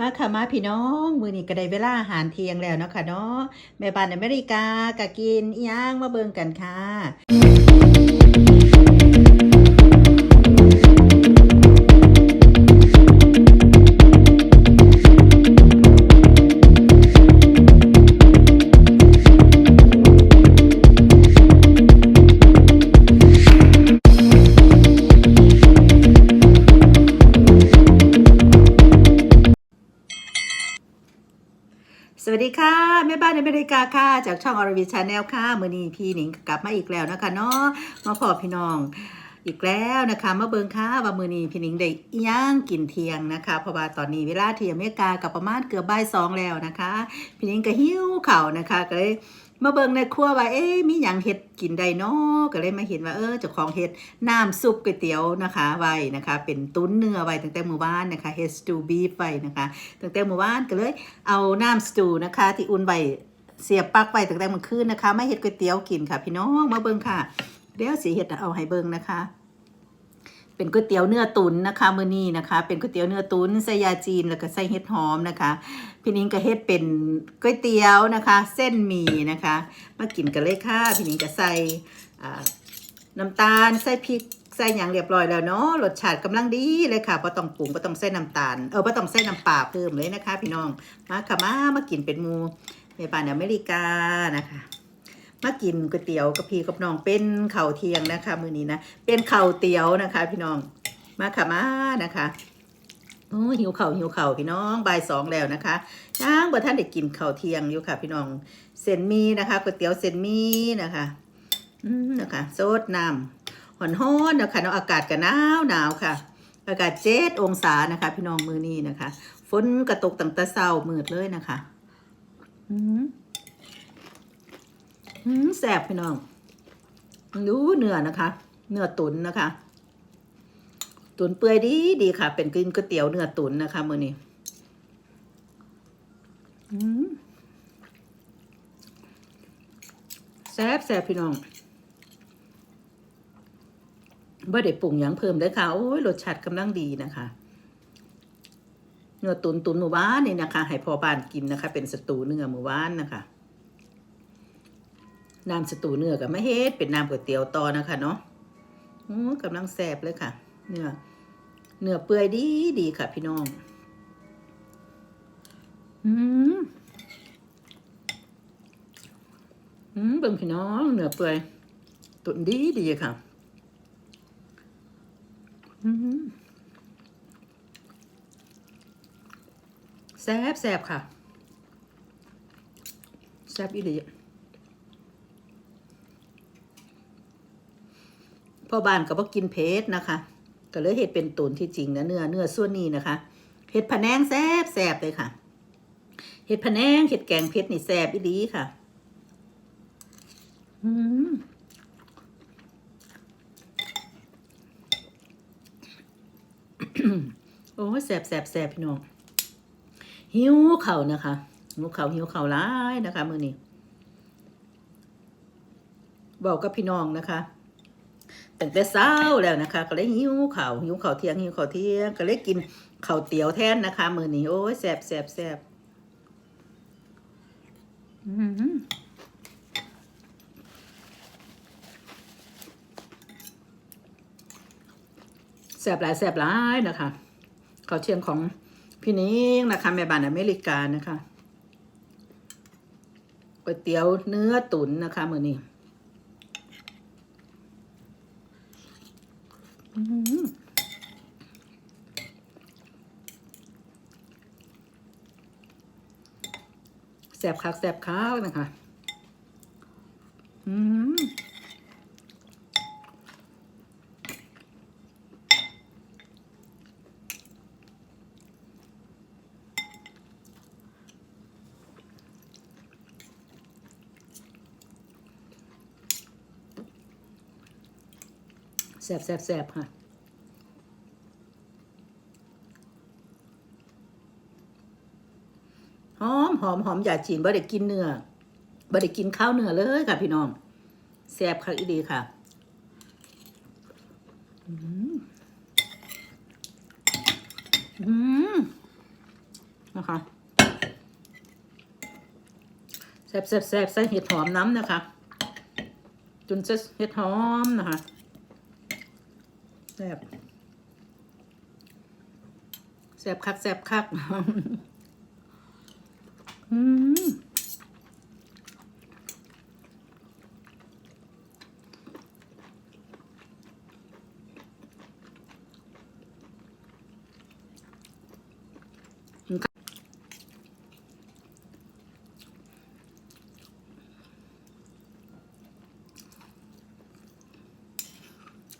มาค่ะมาพี่น้องมือนี้ก็ได้เวลาอาหารเที่ยงแล้วเนาะค่ะเนาะแม่บ้านอเมริกากะกินอีหยังมาเบิ่งกันค่ะ แม่บ้านอเมริกาค่ะ จากช่องอรวิชาแนลค่ะ มือนี้พี่หนิงกลับมาอีกแล้วนะคะเนาะมาพอพี่น้อง อีกแล้วนะคะมาเบิงค่ะว่ามือนีพี่นิงได้อิหยังกินเที่ยงนะคะเพราะว่าตอนนี้เวลาที่อเมริกากับประมาณเกือบบ่ายสองแล้วนะคะพี่นิงก็หิ้วเข้านะคะก็เลยมาเบิ่งในครัวว่าเอ๊ะมีหยังเฮ็ดกินได้เนาะก็เลยมาเห็นว่าเออเจ้าของเฮ็ดน้ำซุปก๋วยเตี๋ยวนะคะ ไว้นะคะ เป็นตุ้นเนื้อไว้ตั้งแต่หมื้อวานนะคะเฮ็ดสตูบีฟไว้นะคะตั้งแต่เมื่อวานก็เลยเอาน้ำสตูนะคะ ที่อุ่นไว้เสียบปลั๊กไว้ตั้งแต่เมื่อคืนนะคะไม่เฮ็ดก๋วยเตี๋ยวกินค่ะ พี่น้องมาเบิ่งค่ะ เดี๋ยวสีเฮ็ดเอาให้เบิ่งนะคะ เป็นก๋วยเตี๋ยวเนื้อตุ๋นนะคะมื้อนี้นะคะ เป็นก๋วยเตี๋ยวเนื้อตุ๋นใส่ยาจีนแล้วก็ใส่เห็ดหอมนะคะพี่นิ้งก็เฮ็ดเป็นก๋วยเตี๋ยวนะคะ เส้นหมี่นะคะมากินกันเลยค่ะพี่นิ้งก็ใส่น้ำตาลใส่พริกใส่อย่างเรียบร้อยแล้วเนาะรสชาติกำลังดีเลยค่ะบ่ต้องปรุงบ่ต้องใส่น้ำตาลเออบ่ต้องใส่น้ำปลาเพิ่มเลยนะคะ พี่น้องมาค่ะมามากินเป็นมูในบ้านอเมริกานะคะ มากินก๋วยเตี๋ยวกับพี่กับน้องเป็นข้าเทียงนะคะ มื้อนี้นะเป็นข้าเตี๋ยวนะคะ พี่น้องมาค่ะมานะคะโอ้หิวเข้าหิวเข้าพี่น้องบ่ายสองแล้วนะคะย่างบ่ท่านได้กินข้าเทียงอยู่ค่ะ พี่น้องเส้นมีนะคะก๋วยเตี๋ยวเส้นมีนะคะอืมนะคะโซดน้ำหอนฮ้อนนะคะเนาะอากาศก็หนาวหนาวค่ะ อากาศเจ็ดองศานะคะ พี่น้องมือนี้นะคะฝนกระตกตั้งแต่เช้ามืดเลยนะคะ อืม แสบพี่น้องดูเนื้อนะคะ เนื้อตุ๋นนะคะ ตุ๋นเปื่อยดีดีค่ะ เป็นกินก๋วยเตี๋ยวเนื้อตุ๋นนะคะมือนี้แซ่บแซ่บพี่น้องบ่ได้ปรุงหยังเพิ่มเลยค่ะ โอ้ยรสชาติกำลังดีนะคะเนื้อตุ๋นตุ๋นหมู่บ้านนี่นะคะ ให้พอบ้านกินนะคะ เป็นสตูเนื้อหมู่บ้านนะคะ น้ำสตูเนื้อกับมะเฮ็ดเป็นน้ำก๋วยเตี๋ยวต่อนะคะเนาะกำลังแซ่บเลยค่ะ เนื้อเนื้อเปื่อยดีดีค่ะ พี่น้อง อืมอืมเบิ่งพี่น้องเนื้อเปื่อยตุ๋นดีดีค่ะ อืมแซ่บแซ่บค่ะ แซ่บอีหลี พ่อบ้านก็บ่กินเผ็ดนะคะ ก็เลยเห็ดเป็นตุนที่จริงนะเนื้อเนื้อส่วนนี้นะคะเห็ดผแนงแซ่บแซ่บเลยค่ะ เห็ดผแนงเห็ดแกงเผ็ดนี่แซ่บอีดีค่ะอืมโอ้แซ่บแซ่บแซ่บพี่น้องหิวเข่านะคะหิวเข่าหิวเข่าร้ายนะคะ มือนี้บอกกับพี่น้องนะคะ ตั้งแต่เช้าแล้วนะคะ ก็เลยหิวข้าวหิวข้าวเที่ยงหิวข้าวเที่ยง ก็เลยกินข้าวเตี๋ยวแทนนะคะมือนี้โอ้ยแซ่บแซ่บแซ่บแซ่บหลายแซ่บหลายนะคะข้าวเที่ยงของพี่นิ้งนะคะแม่บ้านอเมริกานะคะก๋วยเตี๋ยวเนื้อตุ๋นนะคะมือนี้ อืม แสบคักแสบข้าวนะคะ อืมแสบแสบแสบค่ะ หอม หอมหอมยาจีนบ่ได้กินเนื้อบ่ได้กินข้าวเนื้อเลยค่ะ พี่น้องแซ่บคักอีดีค่ะอืมอืมนะคะแซ่บแซ่บแซ่บใส่เห็ดหอมน้ำนะคะ จนจะเห็ดหอมนะคะแซ่บแซ่บคักแซ่บคัก อืม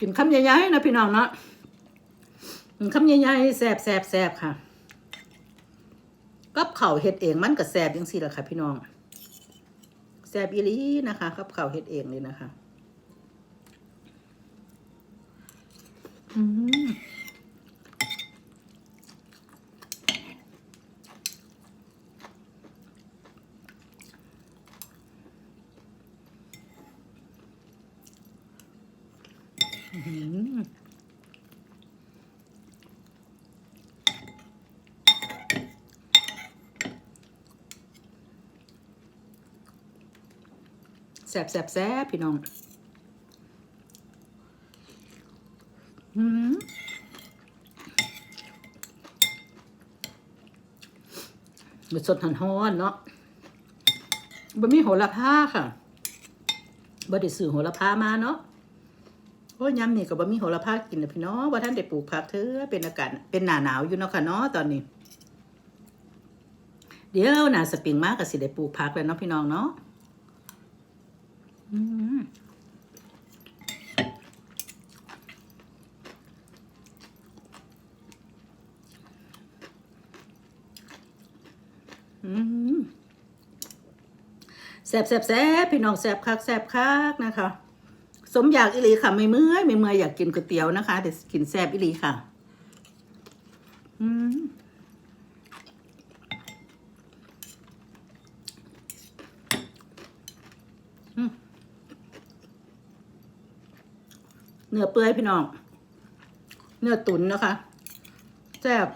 กินคำใหญ่ๆนะพี่น้องเนาะคำใหญ่ๆแซ่บแซ่บแซ่บค่ะ กับเข่าเฮ็ดเองมันก็แซบยังสิล่ะค่ะ พี่น้องแซบอีลีนะคะกับเข่าเฮ็ดเองเลยนะคะอื้อหื แซ่บแซ่บแซ่บพี่น้องอืมมันสดหันฮ้อนเนาะบะมีโหระพาค่ะบ่ได้ซื้อโหระพามาเนาะโอ้ยยำนี่ก็บ่มีโหระพากินนะพี่น้องว่าท่านได้ปลูกผักเธอเป็นอากาศเป็นหนาหนาวอยู่เนาะค่ะเนาะตอนนี้ เดี๋ยวหน้าสปริงมากก็สิได้ปลูกผักแล้วเนาะพี่น้องเนาะ แซ่บแซ่บแซ่บพี่น้องแซ่บคักแซ่บคักนะคะ สมอยากอิลีค่ะ ไม่เมื่อยไม่เมื่อยอยากกินก๋วยเตี๋ยวนะคะแต่กินแซ่บอิลีค่ะ อืมอืม เนื้อเปื่อยพี่น้อง เนื้อตุ๋นนะคะแซ่บ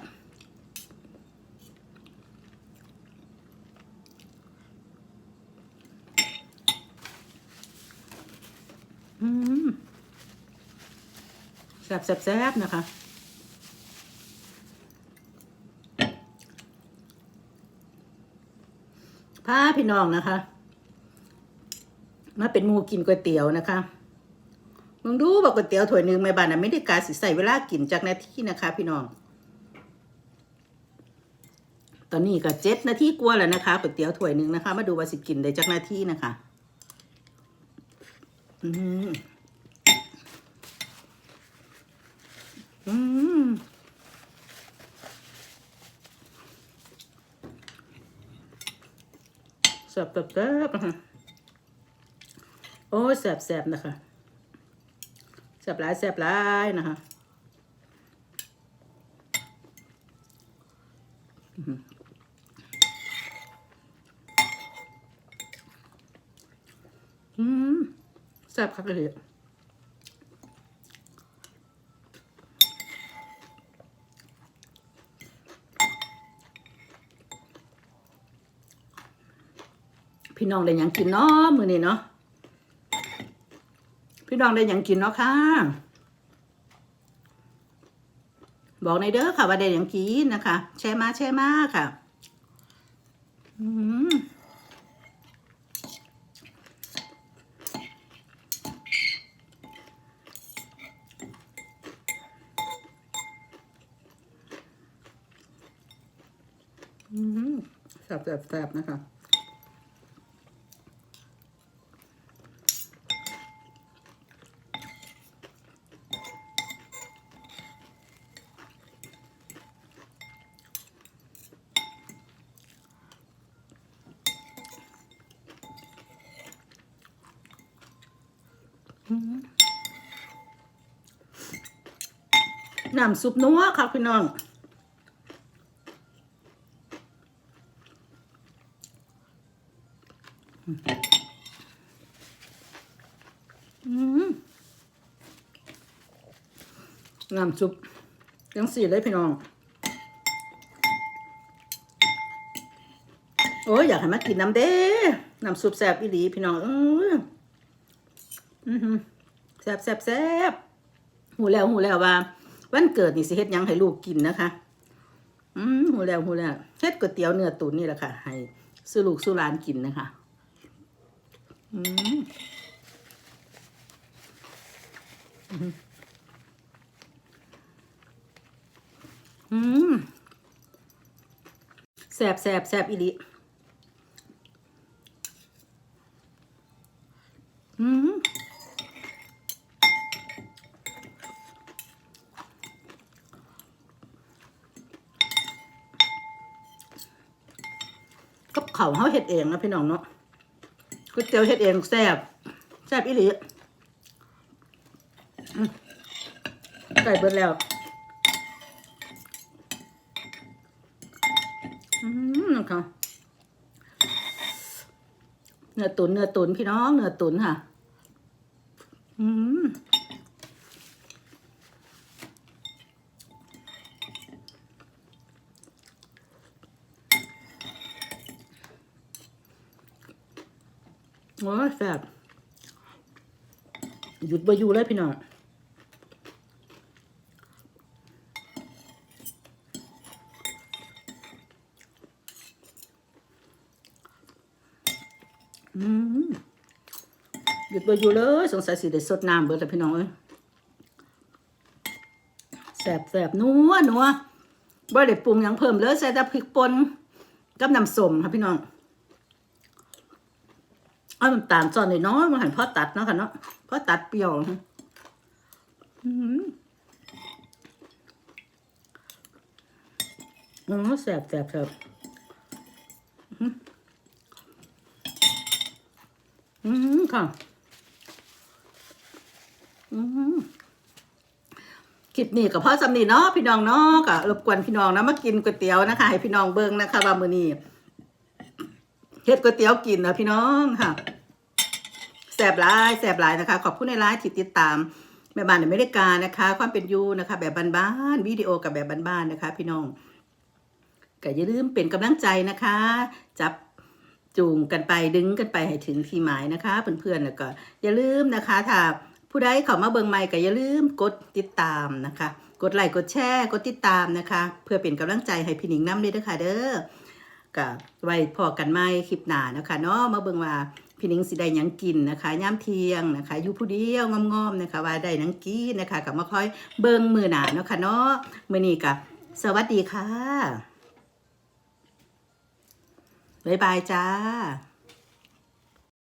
อืมแซ่บแซ่บแซ่บนะคะพาพี่น้องนะคะ มาเป็นมูกินก๋วยเตี๋ยวนะคะ มึงดูบอกก๋วยเตี๋ยวถ้วยหนึ่งแม่บ้านนะไม่ได้กาสิใส่เวลากินจากนาทีนะคะ พี่น้อง ตอนนี้ก็เจ็ดนาทีกว่าแล้วนะคะก๋วยเตี๋ยวถ้วยหนึ่งนะคะ มาดูว่าสิกินได้จากนาทีนะคะ อืมอืมแซ่บแบบนะคะโอ้แซ่บแซ่บนะคะ แซ่บหลายแซ่บหลายนะคะอืมอืมแซ่บคักเลยพี่น้องได้ยังกินเนาะมื้อนี้เนาะ พี่น้องได้หยังกินเนาะค่ะ บอกในเด้อค่ะว่าได้หยังกินนะคะ แชร์มาแชร์มาค่ะ อืมอืมแซ่บแซ่บแซ่บนะคะ น้ำซุปนัวค่ะพี่น้องอืมน้ำซุปยังสีเลยพี่น้อง โอ้ยอยากให้มากินน้ำเด้ น้ำซุปแซ่บอีหลีพี่น้องอ แซ่บแซ่บแซ่บหูแล้วหูแล้วว่า วันเกิดนี่สิเฮ็ดยังให้ลูกกินนะคะอืมหูแล้วหูแล้วเฮ็ดก๋วยเตี๋ยวเนื้อตุ๋นนี่แหละค่ะ ให้ซื้ลูกซื้หลานกินนะคะอืมอืมแซ่บแซ่บแซ่บอีหลีอืม เขาเขาเห็ดเองนะพี่น้องเนาะก๋วยเตี๋ยวเห็ดเองแซ่บแซ่บอีหลีอืมไก่เบิดแล้วอืมค่ะเนื้อตุนเนื้อตุนพี่น้องเนื้อตุนค่ะ อืมโอ้ย แซ่บหยุดบ่อยู่เลยพี่น้องอืมหยุดบ่อยู่เลย สงสัยสิได้สดน้ำเบิดแล้วพี่น้องเอ้ยแสบแสบนัวนัวบ่ได้ปรุงยังเพิ่มเลยใส่แต่พริกป่นกับน้ำส้มค่ะพี่น้อง เอาน้ำตาลซ่อนน้อยมาหั่นพอตัดเนาะค่ะเนาะพอตัดเปรี้ยวอืมอ๋อแสบแสบแสบอืมค่ะ อืมคลิปนี้กับพ่อสำนีเนาะพี่น้องเนาะก็รบกวนพี่น้องนะมากินก๋วยเตี๋ยวนะคะ ให้พี่น้องเบิ่งนะคะว่ามือนี้ เฮ็ดก๋วยเตี๋ยวกินนะพี่น้องค่ะแสบหลายแสบหลายนะคะ ขอบคุณในไลน์ที่ติดตามแม่บ้านอเมริกานะคะ ความเป็นยูนะคะ แบบบ้านๆวิดีโอกับแบบบ้านๆนะคะ พี่น้องก็อย่าลืมเป็นกำลังใจนะคะ จับจูงกันไปดึงกันไปให้ถึงที่หมายนะคะเพื่อนๆแล้วก็อย่าลืมนะคะถ้าผู้ใดเข้ามาเบิ่งใหม่ก็อย่าลืมกดติดตามนะคะ กดไลค์กดแชร์กดติดตามนะคะ เพื่อเป็นกำลังใจให้พี่หนิงน้ำด้วยนะคะเด้อ ก็ไว้พอกันไม่คลิปหน้านะคะเนาะมาเบิ่งว่าพี่นิงสิได้ยังกินนะคะย่ามเที่ยงนะคะอยู่ผู้เดียวงอมๆนะคะว่าได้นังกินนะคะกับมาคอยเบิ่งมือหนาเนาะค่ะเนาะมือนี้ก็สวัสดีค่ะบ๊ายบายจ้า